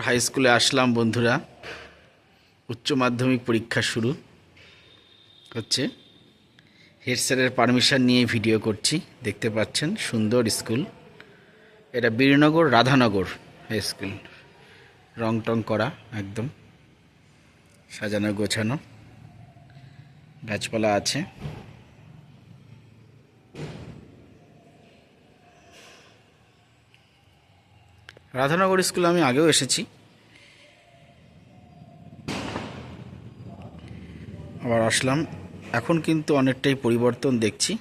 High স্কুলে আসলাম বন্ধুরা। উচ্চ মাধ্যমিক পরীক্ষা শুরু হচ্ছে। হেড স্যারের পারমিশন নিয়ে ভিডিও করছি, দেখতে পাচ্ছেন, সুন্দর স্কুল এটা বীরনগর, রাধানগর হাই স্কুল রং টং করা, একদম। সাজানো গোছানো। গাছপালা আছে। রাধানগর স্কুলে আমি আগেও এসেছি। আবার আসলাম। এখন কিন্তু অনেকটাই পরিবর্তন দেখছি।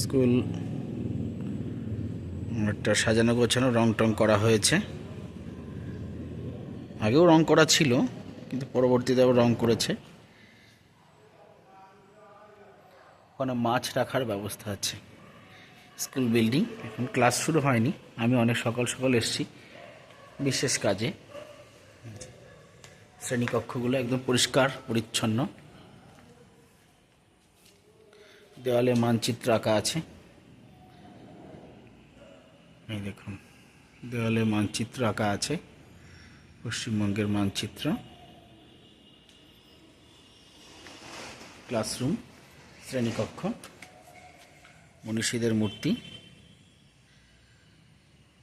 স্কুল অনেকটা সাজানো গোছানো, রং টং করা হয়েছে। আগেও রং করা ছিল, কিন্তু পরবর্তীতে আবার রং করেছে। ওখানে মাছ রাখার ব্যবস্থা আছে। School building. এখন ক্লাস শুরু হয়নি। আমি অনেক সকাল সকাল এসেছি বিশেষ কাজে। শ্রেণীকক্ষগুলো একদম পরিষ্কার, পরিচ্ছন্ন। দেওয়ালে মানচিত্র আঁকা আছে। এই দেখুন, দেওয়ালে মানচিত্র আঁকা আছে। পশ্চিমবঙ্গের মানচিত্র। ক্লাসরুম, শ্রেণীকক্ষ। মনীষীদের মূর্তি।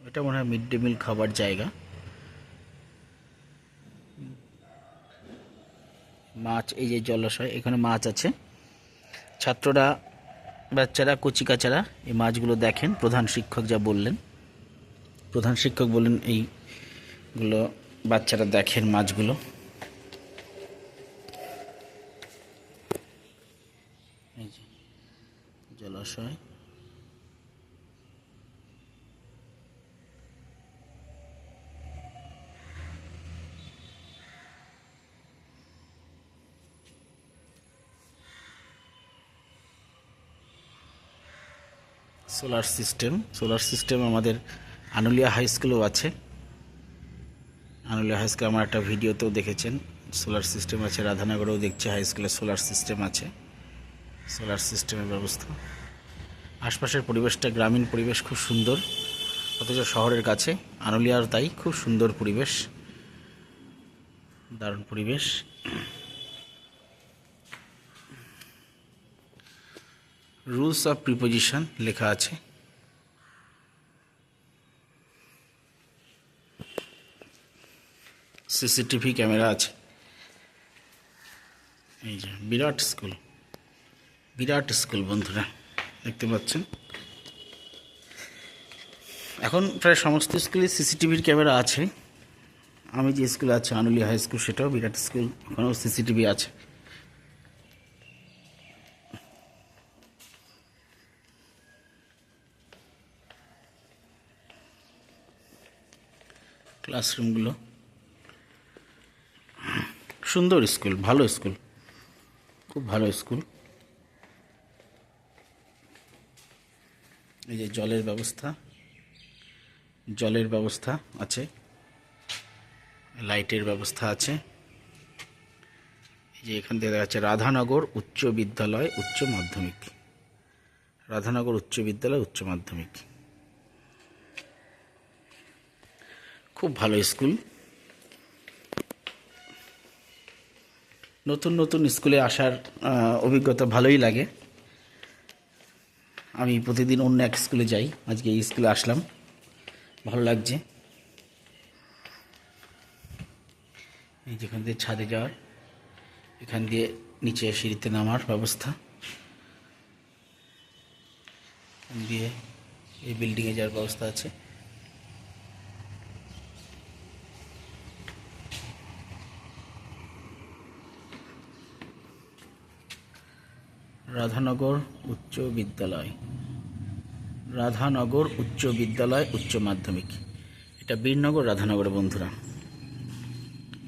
এটা মনে হয় মিড ডে মিল খাবার জায়গা। মাছ, এই যে জলাশয়, এখানে মাছ আছে। ছাত্ররা, বাচ্চারা কচি কাচারা এই মাছগুলো দেখেন। প্রধান শিক্ষক যা বললেন, প্রধান শিক্ষক বললেন এইগুলো বাচ্চারা দেখেন মাছগুলো। জলাশয়। সোলার সিস্টেম সোলার সিস্টেম আমাদের আনুলিয়া হাই স্কুলেও আছে। আনুলিয়া হাই স্কুলে আমার একটা ভিডিওতেও দেখেছেন। সোলার সিস্টেম আছে, রাধানগরেও দেখছি হাই স্কুলে সোলার সিস্টেম আছে। সোলার সিস্টেমের ব্যবস্থা। আশপাশের পরিবেশটা গ্রামীণ পরিবেশ খুব সুন্দর। অথচ শহরের কাছে আনুলিয়ার তাই খুব সুন্দর পরিবেশ। দারুণ পরিবেশ। রুলস অফ প্রিপোজিশন লেখা আছে। সিসিটিভি ক্যামেরা আছে। এই যে, বিরাট স্কুল। বিরাট স্কুল, বন্ধুরা, দেখতে পাচ্ছেন। এখন প্রায় সমস্ত স্কুলে সিসিটিভির ক্যামেরা আছে। আমি যে স্কুলে আছে আনুলিয়া হাই স্কুল, সেটাও বিরাট স্কুল ওখানেও সিসিটিভি আছে। ক্লাসরুমগুলো সুন্দর স্কুল, ভালো স্কুল, খুব ভালো স্কুল। এই যে জলের ব্যবস্থা জলের ব্যবস্থা আছে, লাইটের ব্যবস্থা আছে। এই যে এখান থেকে দেখা যাচ্ছে রাধানগর উচ্চ বিদ্যালয়, উচ্চ মাধ্যমিক। রাধানগর উচ্চ বিদ্যালয়, উচ্চ মাধ্যমিক। খুব ভালো স্কুল। নতুন নতুন স্কুলে আসার অভিজ্ঞতা ভালোই লাগে। আমি প্রতিদিন অন্য এক স্কুলে যাই, আজকে এই স্কুলে আসলাম। ভালো লাগছে। এই যেখান দিয়ে ছাদে যাওয়ার, এখান দিয়ে নিচে সিঁড়িতে নামার ব্যবস্থা। দিয়ে এই বিল্ডিংয়ে যাওয়ার ব্যবস্থা আছে। রাধানগর উচ্চ বিদ্যালয়। রাধানগর উচ্চ বিদ্যালয় উচ্চ মাধ্যমিক। এটা বীরনগর, রাধানগর বন্ধুরা।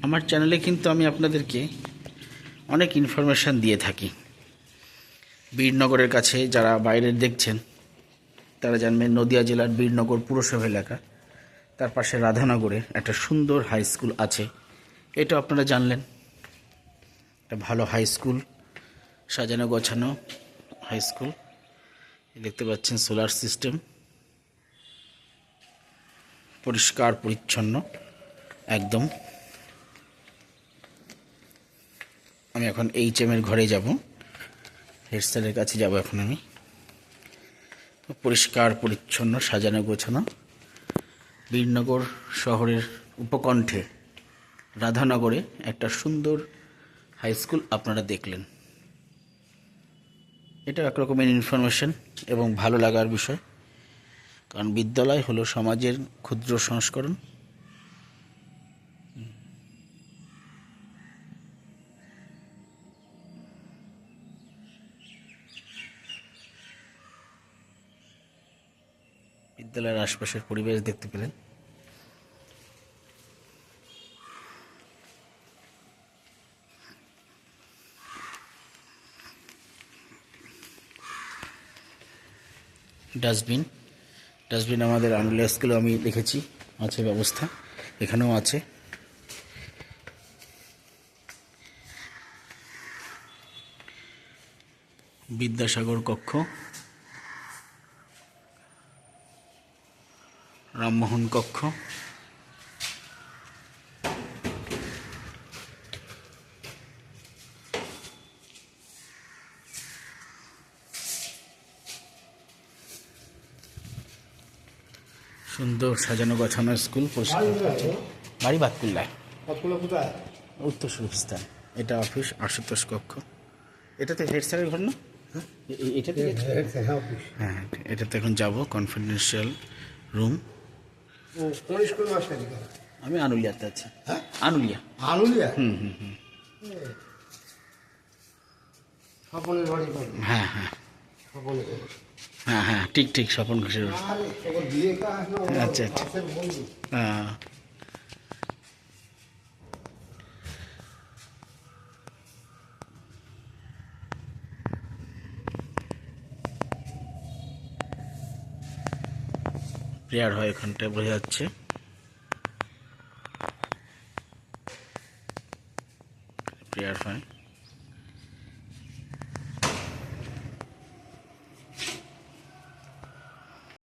আমার চ্যানেলে কিন্তু আমি আপনাদেরকে অনেক ইনফরমেশান দিয়ে থাকি। বীরনগরের কাছে যারা বাইরের দেখছেন, তারা জানবেন নদিয়া জেলার বীরনগর পুরসভা এলাকা। তার পাশে রাধানগরে একটা সুন্দর হাই স্কুল আছে। এটা আপনারা জানলেন। একটা ভালো হাই স্কুল সাজানো গোছানো হাই স্কুল দেখতে পাচ্ছেন সোলার সিস্টেম পরিষ্কার, পরিচ্ছন্ন, একদম। আমি এখন এইচ এম এর ঘরে যাব। হেড স্যারের কাছে যাব এখন আমি। পরিষ্কার, পরিচ্ছন্ন, সাজানো, গোছানো। বীরনগর শহরের উপকণ্ঠে রাধানগরে একটা সুন্দর হাই স্কুল আপনারা দেখলেন। এটা একরকমের ইনফরমেশন এবং ভালো লাগার বিষয়। কারণ বিদ্যালয় হলো সমাজের ক্ষুদ্র সংস্করণ। বিদ্যালয়ের আশপাশের পরিবেশ দেখতে পেলেন। ডাস্টবিন। ডাস্টবিন আমাদের আনলিয়া স্কুলে আমি লিখেছি আছে ব্যবস্থা। এখানেও আছে। বিদ্যাসাগর কক্ষ। রামমোহন কক্ষ। সুন্দর সাজানো গোছানো স্কুল পরিষ্কার বাড়ি বাতকুল্লায়। উত্তর সুরস্থান এটা অফিস আশুতোষ কক্ষ। এটাতে হেড স্যারের ঘর না? এটাতে হ্যাঁ এটাতে এখন যাব কনফিডেন্সিয়াল রুম আমি আনুলিয়াতে আছি। হ্যাঁ? আনুলিয়া। আনুলিয়া? হুম হুম হুম। হ্যাঁ হ্যাঁ। হ্যাঁ হ্যাঁ ঠিক ঠিক স্বপন ওর আচ্ছা, আচ্ছা। হ্যাঁ। প্রেয়ার হয় এখানটায় বোঝা যাচ্ছে প্রেয়ার হয়